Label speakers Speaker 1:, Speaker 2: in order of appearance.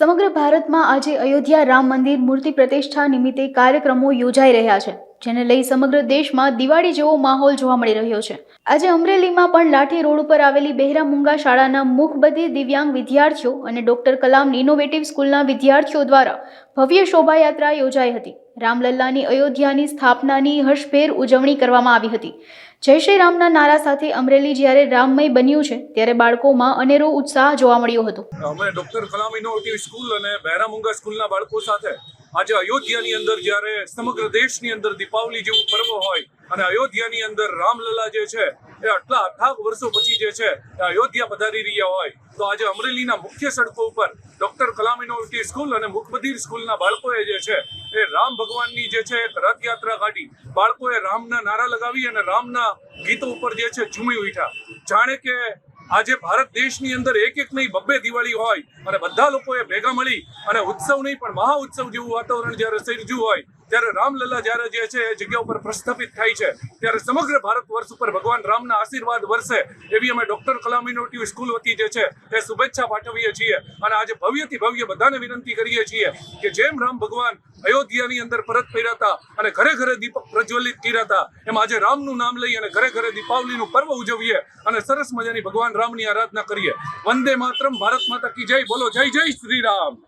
Speaker 1: સમગ્ર ભારતમાં આજે અયોધ્યા રામ મંદિર મૂર્તિ પ્રતિષ્ઠા નિમિત્તે કાર્યક્રમો યોજાઈ રહ્યા છે. જેને લઈ સમગ્ર દેશમાં દિવાળી જેવો માહોલ જોવા મળી રહ્યો છે. આજે અમરેલીમાં પણ લાઠી રોડ ઉપર આવેલી બહેરા મુંગા શાળાના મુખબધિર દિવ્યાંગ વિદ્યાર્થીઓ અને ડોક્ટર કલામ ઇનોવેટિવ સ્કૂલના વિદ્યાર્થીઓ દ્વારા ભવ્ય શોભાયાત્રા યોજાઈ હતી. રામલલ્લાની અયોધ્યાની સ્થાપનાની હર્ષભેર ઉજવણી કરવામાં આવી હતી. જય શ્રી રામના નારા સાથે અમરેલી જ્યારે રામમય બન્યું છે, ત્યારે બાળકોમાં અનેરો ઉત્સાહ જોવા મળ્યો હતો.
Speaker 2: અમે ડોક્ટર કલામ ઇનોવેટિવ સ્કૂલ અને બહેરામુંગા સ્કૂલના બાળકો સાથે આજે અયોધ્યાની અંદર જ્યારે સમગ્ર દેશની અંદર દીપાવલી જેવું પર્વ હોય અને અયોધ્યાની અંદર રામલલા જે છે, એ આટલા અથાગ વર્ષો પછી જે છે, એ અયોધ્યા પધારી રહ્યા હોય, તો આજે અમરેલીના મુખ્ય સડકો ઉપર ડોક્ટર કલામ યુનિવર્સિટી સ્કૂલ અને મુખબધીર સ્કૂલના બાળકોએ જે છે, એ રામ ભગવાનની જે છે, એક રથયાત્રા કાઢી. બાળકોએ રામના નારા લગાવી અને રામના ગીતો ઉપર જે છે, ઝૂમી ઉઠ્યા. જાણે કે આજે ભારત દેશની અંદર એક એક નહીં, બબ્બે દિવાળી હોય અને બધા લોકોએ ભેગા મળી અને ઉત્સવ નહીં, પણ મહા ઉત્સવ જેવું વાતાવરણ જ્યારે સર્જ્યું હોય ત્યારે રામલલ્લા જ્યારે જે છે એ જગ્યા ઉપર પ્રસ્થાપિત થાય છે, ત્યારે સમગ્ર ભારત વર્ષ ઉપર ભગવાન રામના આશીર્વાદ વર્ષે એવી અમે ડોક્ટર કલામ યુનિવર્સિટી સ્કૂલ વતી જે છે એ શુભેચ્છા પાઠવીએ છીએ અને આજે ભવ્યથી ભવ્ય બધાને વિનંતી કરીએ છીએ કે જેમ રામ ભગવાન અયોધ્યાની અંદર પરત ફર્યા હતા અને ઘરે ઘરે દીપક પ્રજ્વલિત કર્યા હતા, એમ આજે રામનું નામ લઈ અને ઘરે ઘરે દીપાવલીનું પર્વ ઉજવીએ અને સરસ મજાની ભગવાન રામની આરાધના કરીએ. વંદે માતરમ, ભારત માતા કી જય, બોલો જય જય શ્રી રામ.